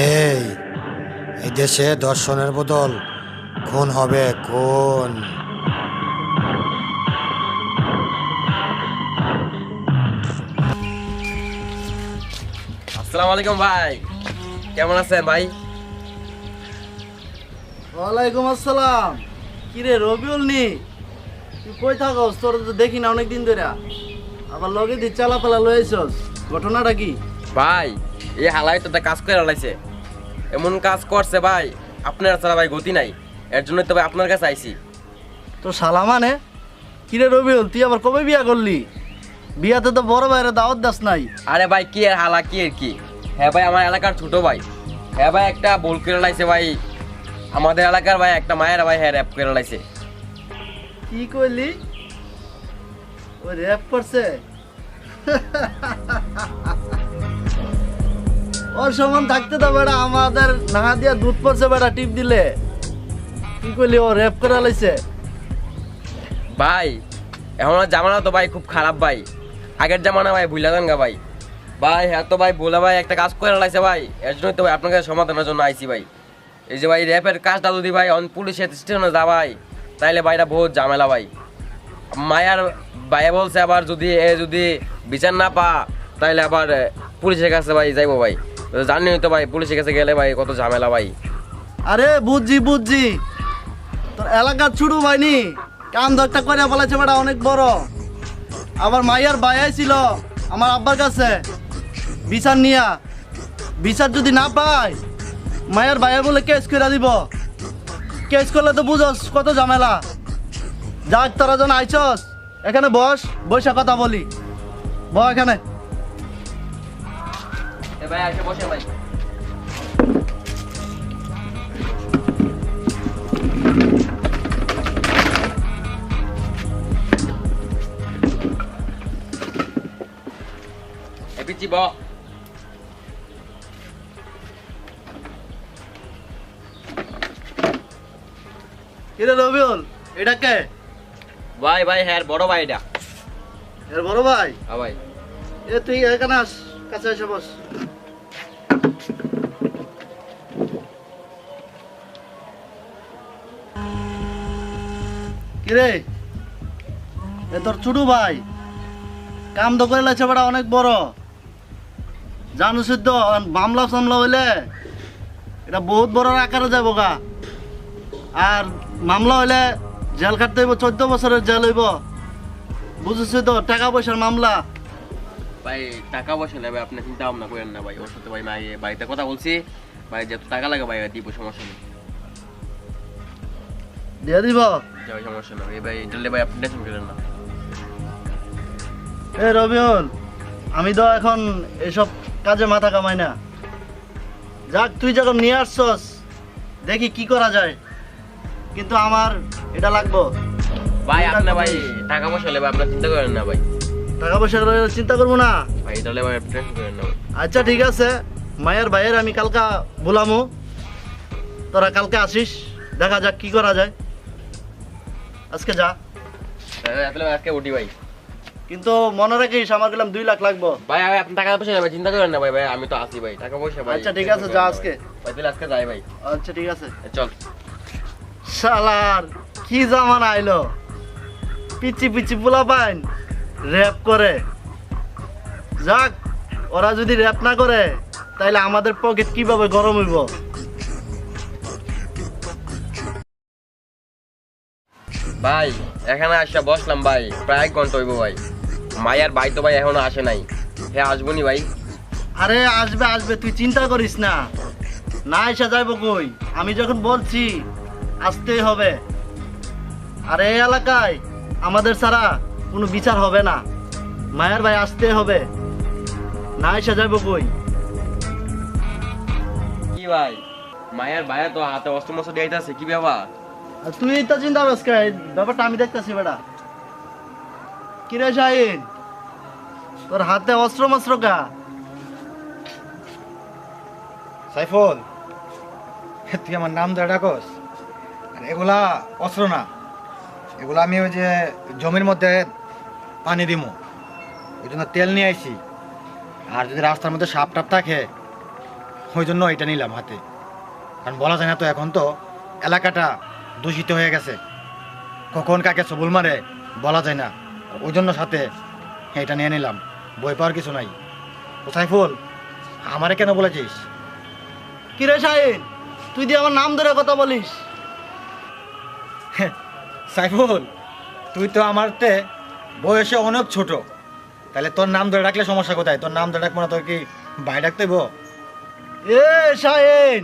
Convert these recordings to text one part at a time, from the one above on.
এই এই দেশে দর্শনের বদল খুন হবে খুন আসসালামু আলাইকুম ভাই। কেমন আছেন ভাই? ওয়ালাইকুম আসসালাম। কিরে রবিউল নি? তুই কই থাকস? তোর তো দেখি না অনেক দিন ধরে। আবার লগে দি চালা পালা লয়েছস ঘটনাটা কি? ভাই এই হালাই তো কাজ করে লাইছে। এমন কাজ করছে ভাই আপনার ছাড়া ভাই গতি নাই। এর জন্য তো ভাই আপনার কাছে আইছি। তো শালা মানে? কিরে রবিউল তুই আবার কবে বিয়া করলি? বিয়াতে তো বড় ভাইয়ের দাওয়াত দাস নাই। আরে ভাই কি এর হালা কি এর কি? হ্যাঁ ভাই আমার এলাকার ছোট ভাই। হ্যাঁ ভাই একটা বল করে লাইছে ভাই। আমাদের এলাকার ভাই একটা মায়ের ভাই হ্যাঁ র্যাপ করে লাইছে। কি কইলি? ও র্যাপ করছে? ওর সমান থাকতে তো বেড়া আমাদের না দিয়া দুধ পড়ছে বেড়া টিপ দিলে। কি কইলি ও র্যাপ করে লাইছে? ভাই এখন জামানা তো ভাই খুব খারাপ ভাই। আগের জামানা ভাই ভুলা দেন গা ভাই। ভাই হ্যাঁ তো ভাই বলে ভাই একটা কাজ করে লাইছে ভাই। এর জন্যই তো ভাই আপনার কাছে সমাধানের জন্য আইছি ভাই। এই যে ভাই, র্যাপের কাজটা যদি ভাই অন পুলিশের স্টেশনে যা ভাই তাইলে ভাইটা বহুত ঝামেলা ভাই। মায়ার ভাইয়া বলছে আবার যদি এ যদি বিচার না পা, তাইলে আবার পুলিশের কাছে ভাই যাইবো ভাই। জানি তো ভাই, পুলিশের কাছে গেলে ভাই কত ঝামেলা ভাই। আরে, বুঝছি বুঝছি। তোর এলাকার ছুটু ভাইনি। কাম ধরটা করে বলেছে বেটা, অনেক বড়। আবার মাইয়ার বায়াই ছিল আমার আব্বার কাছে। বিচার নিয়া। বিচার যদি না পায় মায়ের বায়া বলে কেস করে দিব। কেস করলে তো বুঝস কত ঝামেলা। যাক, তোরা জন আইছস। এখানে বস, বসে কথা বলি। ব এখানে। ভাই এসে বসে ভাই। এ পিচ্ছি, ব। কিরে রবিউল এটা কে? ভাই ভাই হ্যাঁ বড় ভাই এটা। এর বড় ভাই? হ্যাঁ ভাই। এ তুই এখানে আস কাছে এসে বস। কিরে? এ তোর ছোট ভাই। কাম তো করে লাগছে বেটা অনেক বড়। জানো সিদ্ধ মামলা সামলা হইলে এটা বহুত বড় আকারে যাব গা। আর মামলা হইলে জেল খাটতে হইব চোদ্দ বছরের জেল হইব। বুঝেছি তো টাকা পয়সার মামলা। ভাই টাকা পয়সা নেবে আপনি চিন্তা ভাবনা করেন না ভাই। ওর সাথে ভাই মাই বাড়িতে কথা বলছি। ভাই যত টাকা লাগে ভাই দিব সমস্যা নেই। দিয়ে দিব। সমস্যা নেই। ভাই দিলে ভাই আপনি টেনশন করেন না। এ রবিউল আমি তো এখন এসব কাজে মাথা কামাই না। যাক তুই যখন নিয়ে আসছস দেখি কি করা যায়। কিন্তু আমার এটা লাগবো। ভাই আপনি ভাই টাকা পয়সা নেবে আপনার চিন্তা করেন না ভাই। টাকা পয়সা চিন্তা করব না। ভাই তাহলে ভাই টেনশন করেন না আচ্ছা ঠিক আছে। মায়ের ভাইয়ের আমি কালকা বলামু। তোরা কালকে আসিস দেখা যাক কি করা যায়। আজকে যা। আজকে উঠি ভাই। কিন্তু মনে রাখিস আমার গেলাম দুই লাখ লাগবো। ভাই ভাই আপনি টাকা পয়সা নেবে চিন্তা করেন না ভাই ভাই আমি তো আছি ভাই টাকা পয়সা ভাই। আচ্ছা ঠিক আছে যা আজকে। ভাই তাহলে আজকে যাই ভাই। আচ্ছা ঠিক আছে। চল। শালার কি জামানা আইলো? পিচি পিচি পোলা পাইন র্যাপ করে। যাক ওরা যদি র্যাপ না করে তাইলে আমাদের পকেট কীভাবে গরম হইব? ভাই এখানে আসা বসলাম ভাই প্রায় এক ঘণ্টা হইব ভাই। মায়ার ভাই তো ভাই এখনও আসে নাই। হ্যাঁ আসব নি ভাই? আরে আসবে আসবে তুই চিন্তা করিস না। না এসে যাইব কই? আমি যখন বলছি আসতেই হবে। আর এই এলাকায় আমাদের ছাড়া কোনো বিচার হবে না। মায়ের ভাই আসতেই হবে। না এসে যাইব কই? কি ভাই? মায়ের ভাইয়া তো হাতে অস্ত্র মস্ত্র দিয়ে আছে কি ব্যাপার? আর তুই তো চিন্তা করিস কে? এই ব্যাপারটা আমি দেখতেছি বেটা। কিরে শাহিন? তোর হাতে অস্ত্র মস্ত্র কা? সাইফুল তুই আমার নাম ধরে ডাকস? এগুলা অস্ত্র না। এগুলো আমি ওই যে জমির মধ্যে পানি দিমু। ওই জন্য তেল নিয়ে আইছি। আর যদি রাস্তার মধ্যে সাপ টাপ থাকে, ওই জন্য এটা নিলাম হাতে। কারণ বলা যায় না তো এখন তো এলাকাটা দূষিত হয়ে গেছে। কখন কাকে সবুল মারে বলা যায় না। ওই জন্য সাথে এটা নিয়ে নিলাম। বই পাওয়ার কিছু নাই। ও সাইফুল আমারে কেন বলেছিস? কিরে শাহিন, তুই দিয়ে আমার নাম ধরে কথা বলিস। সাইফুল তুই তো আমার তে বয়সে অনেক ছোট। তাহলে তোর নাম ধরে ডাকলে সমস্যা কোথায়? তোর নাম ধরে ডাক না তোর কি বাইরে ডাকতে? এ শাহিন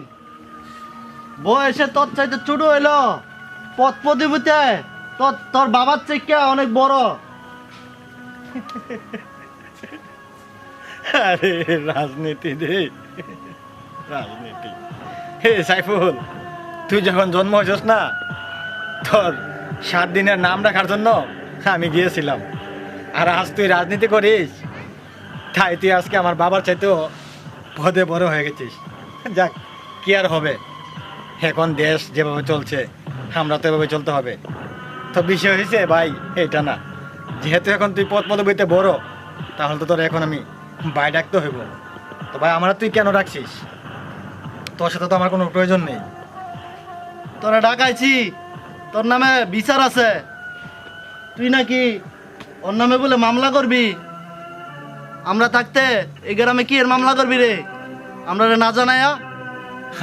বয়সে তোর চাইতে ছোট হইল। পথ প্রতিভূতে তোর তোর বাবার থেকে অনেক বড়। আরে রাজনীতি রে। রাজনীতি। হে সাইফুল তুই যখন জন্ম হয়েছিস না তোর সাত দিনের নাম রাখার জন্য আমি গিয়েছিলাম। আর আজ তুই রাজনীতি করিস, তাই তুই আজকে আমার বাবার চাইতেও পদে বড় হয়ে গেছিস। যাক, কি আর হবে? এখন দেশ যেভাবে চলছে, আমরা তো এভাবে চলতে হবে। তো বিষয় হয়েছে ভাই এটা না। যেহেতু এখন তুই পদ পদবিতে বড়, তাহলে তো তোর এখন আমি বাই ডাকতে হইব। তো ভাই, আমরা তুই কেন ডাকছিস? তোর সাথে তো আমার কোনো প্রয়োজন নেই। তোরা ডাকাইছি তোর নামে বিচার আছে। তুই নাকি ওর নামে বলে মামলা করবি? আমরা থাকতে এই গ্রামে কি এর মামলা করবি রে? আমরা রে না জানায়া?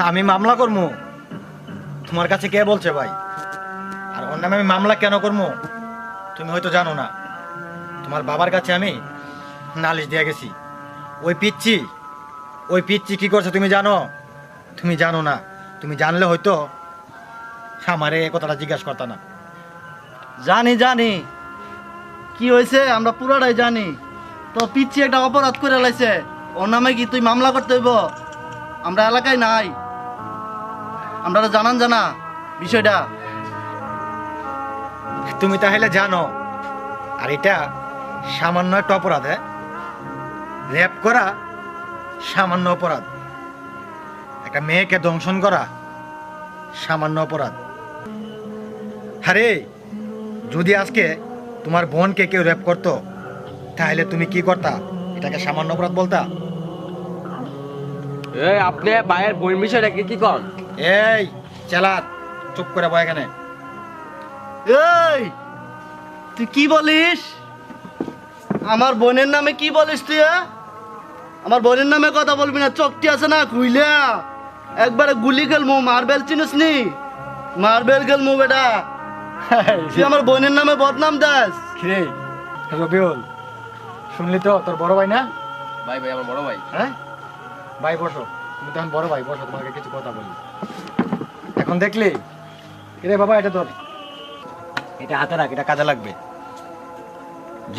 আমি মামলা করব তোমার কাছে কে বলছে ভাই? আর ওর নামে আমি মামলা কেন করব তুমি হয়তো জানো না। তোমার বাবার কাছে আমি নালিশ দিয়ে গেছি। ওই পিচ্ছি ওই পিচ্ছি কি করছে তুমি জানো? তুমি জানো না। তুমি জানলে হয়তো আমারে এ কথাটা জিজ্ঞাসা করতা না। জানি জানি। কি হয়েছে? আমরা পুরাটাই জানি। তো পিচ্ছি একটা অপরাধ করে লাইছে। ওর নামে কি তুই মামলা করতে হইব? আমরা এলাকায় নাই। আমরা তো জানান জানা বিষয়টা। তুমি তাহলে জানো আর এটা সামান্য একটা অপরাধ হ্যাঁ? রেপ করা সামান্য অপরাধ। একটা মেয়েকে দংশন করা সামান্য অপরাধ। আরে যদি আজকে তোমার বোনকে কেউ রেপ করতো তাহলে তুমি কি করতা? এটাকে সামান্য অপরাধ বলতা? এই আপনি ভাইয়ের বোন বিষয়টা কি কি কন? এই চালাত চুপ করে বয় এখানে। এই তুই কি বলিস? আমার বোনের নামে কি বলিস তুই এ? আমার বোনের নামে কথা বলবি না চোখটি আছে না খুইলা। একবারে গুলি খেলমু মার্বেল চিনিস নি মার্বেল খেলমু বেটা। তুই আমার বোনের নামে বদনাম দাস। কিরে? রবিউল শুনলি তো? তোর বড় ভাই না? ভাই ভাই আমার বড় ভাই। হ্যাঁ? ভাই বসো। তুমি তখন বড় ভাই বসো তোমাকে কিছু কথা বলি। এখন দেখলি? রে বাবা এটা তোর? এটা হাতে রাখ এটা কাজে লাগবে।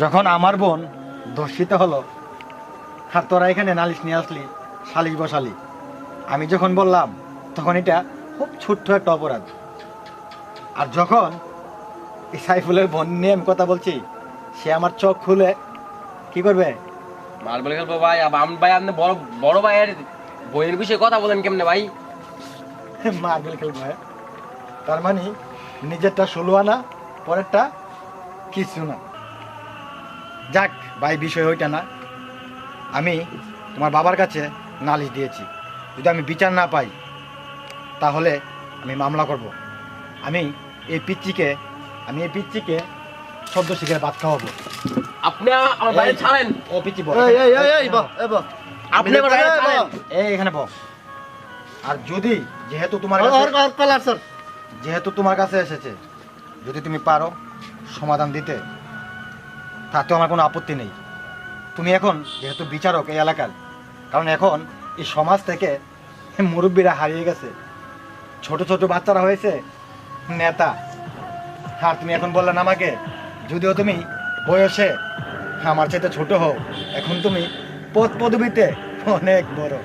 যখন আমার বোন ধর্ষিত হলো আর তোরা এখানে নালিশ নিয়ে আসলি শালিশ বসালি আমি যখন বললাম তখন এটা খুব ছোট্ট একটা অপরাধ। আর যখন সাইফুলের বোন নিয়ে আমি কথা বলছি। সে আমার চোখ খুলে কি করবে? মার্বেল খেলব ভাই আবার আমি ভাই আপনি বড় বড় ভাইয়ের বইয়ের বিষয়ে কথা বলেন কেমনে ভাই? মার্বেল খেলব ভাই। তার মানে নিজেরটা ষোলো আনা পরেরটা কিছু না। যাক ভাই বিষয় ওইটা না। আমি তোমার বাবার কাছে নালিশ দিয়েছি। যদি আমি বিচার না পাই তাহলে আমি মামলা করব। আমি এই পিচ্চিকে আমি এই পিচ্চিকে সদ্য শিখে ভাত খাওয়াবো। আপনি আমার ভাই ছাড়েন। ও পিচ্চি বল এই এই এই এই বাহ এই বাহ আপনি আমার ভাইয়ের ছাড়েন। এই এখানে বল আর যদি যেহেতু তোমার কাছে স্যার। যেহেতু তোমার কাছে এসেছে যদি তুমি পারো সমাধান দিতে তাতে আমার কোনো আপত্তি নেই। তুমি এখন যেহেতু বিচারক এই এলাকার কারণ এখন এই সমাজ থেকে মুরব্বীরা হারিয়ে গেছে। ছোট ছোট বাচ্চারা হয়েছে নেতা। আর তুমি এখন বললেন আমাকে, যদিও তুমি বয়সে আমার চাইতে ছোট হও, এখন তুমি পদ পদবিতে অনেক বড়।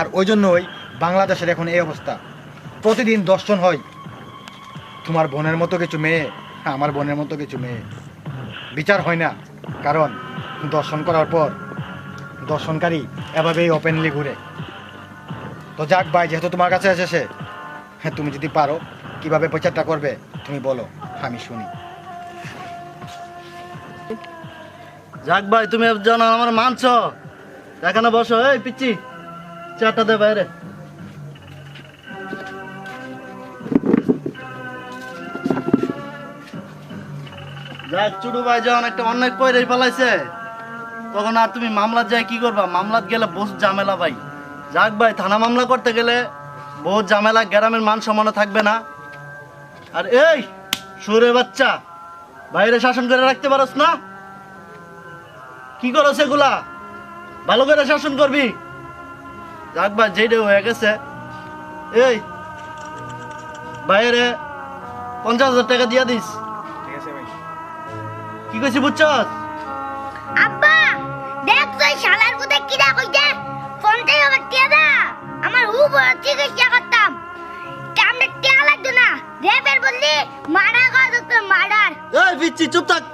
আর ওই জন্যই বাংলাদেশের এখন এই অবস্থা। প্রতিদিন দর্শন হয়। তোমার বোনের মতো কিছু মেয়ে, আমার বোনের মতো কিছু মেয়ে। বিচার হয় না, কারণ দর্শন করার পর দর্শনকারী এভাবেই ওপেনলি ঘুরে। তো যাক ভাই, যেহেতু তোমার কাছে এসেছে হ্যাঁ তুমি যদি পারো, কীভাবে প্রচারটা করবে? তুমি বলো, আমি শুনি। যাক ভাই, তুমি জানো আমার মানছ এখানে বসো, এই পিচ্ছি চারটা দে বাইরে। যাক, চুডু ভাই যখন একটা অন্যায় কইরে ফেলাইছে, তখন আর তুমি মামলাত যাই কি করবা? মামলাত গেলে বহুত ঝামেলা ভাই। যাক ভাই, থানা মামলা করতে গেলে বহুত ঝামেলা, গ্রামের মান সম্মান থাকবে না। আর এই সুরে বাচ্চা বাইরে শাসন করে রাখতে পারস না? কি করো সেগুলা ভালো করে শাসন করবি। যাক যেটা হয়ে গেছে। এই বাইরে পঞ্চাশ হাজার টাকা দিয়া দিস। ঠিক আছে ভাই। কি কইছি বুঝছস? আব্বা দেখ তুই শালার আমার হু বড় চিকিৎসা রেপের বললি, মারা কাজ হতো মারার। এই পিচ্ছি চুপ থাক।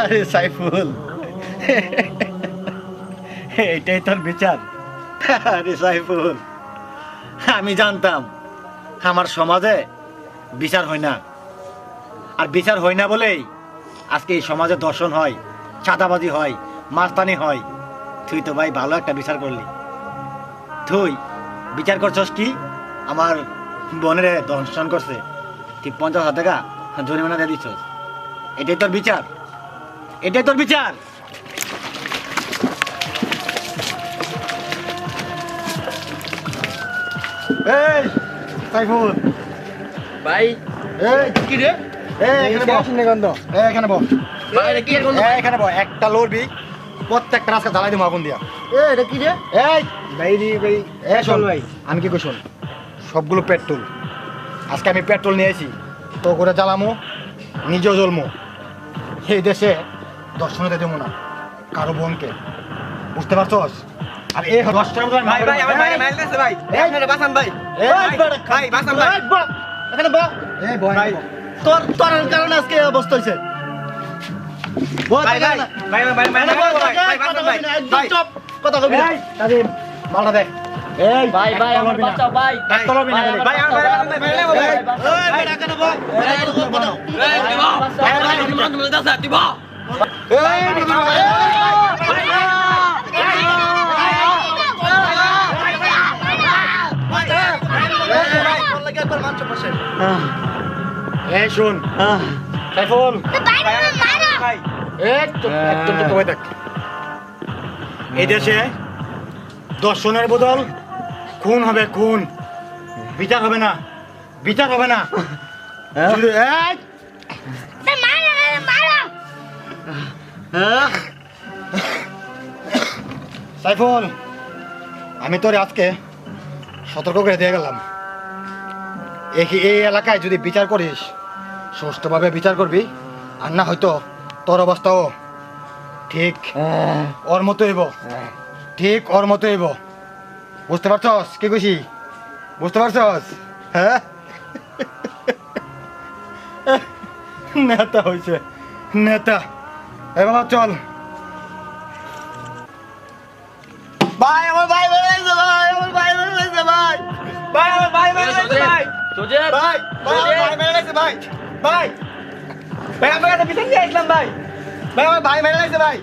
আরে সাইফুল। এইটাই তোর বিচার। আরে সাইফুল, আমি জানতাম, আমার সমাজে বিচার হয় না। আর বিচার হয় না বলেই আজকে এই সমাজে দর্শন হয়। চাঁদাবাজি হয় মাস্তানি হয়। তুই তো ভাই ভালো একটা বিচার করলি। তুই বিচার করছস কি? আমার বোনের দর্শন করছে। তুই পঞ্চাশ হাজার টাকা জরিমানা দিয়ে দিচ্ছস এটাই তোর বিচার। এটাই তোর বিচার। এই সাইফুল। ভাই এই কি রে? ভাই একটা লড়বি প্রত্যেকটা রাস্তা জ্বালাই দিব আগুন দিয়া। এটা কি রে এই। ভাই ভাই এই শোন ভাই। আমি কি কই শোন? সবগুলো পেট্রোল। আজকে আমি পেট্রোল নিয়েছি তো করে জ্বালামো নিজেও জ্বলমো। এই দেশে দর্শনতে দেবো না কারও বোনকে। বুঝতে পারছস? আর এই আমি ভাই ভাই আমার বাইরে মাইল ভাই। এই, ভাই। এই, ভাই ভাই এই, বা, এখানে বা এই বয় ভাই। তোর তোর কারণে আজকে এই অবস্থা হয়েছে বল, ভাই ভাই এখানে। ভাই ভাই ভাই এখানে বল, ভাই ভাই কথা কবি। এই ভাই ভাই আমার বাচ্চা ভাই না, ভাই, আমার ভাই। এই দিব ভাই ভাই ভাই, এই শুন। আহ, সাইফুল। তো একদম চুপ হয়ে। থাক এই দেশে দর্শনের বদল খুন হবে খুন। বিচার হবে না বিচার হবে না। তো মারা। হ্যাঁ? সাইফুল আমি তোর আজকে সতর্ক করে দিয়ে গেলাম। এই এই এলাকায় যদি বিচার করিস সুষ্ঠুভাবে বিচার করবি আর না হয়তো তোর অবস্থাও ঠিক ওর মতো হইব। ঠিক ওর মতো হইব। বুঝতে পারছস কি খুশি? বুঝতে পারছস? হ্যাঁ? নেতা হয়েছে নেতা। এবার চল। ভাই ভাই ভাই ভাই ভাই মেরে লাগছে ভাই ভাই। ভাই আমার কাছে পিছন দিয়ে আসলাম ভাই। ভাই আমার ভাই মেরে লাগছে ভাই।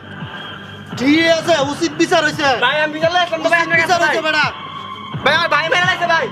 ঠিক আছে? উচিত বিচার হয়েছে ভাই আমি বিচার লাগলাম ভাই আপনার কাছে বিচার ভাই। হয়েছে বেটা ভাই আমার ভাই।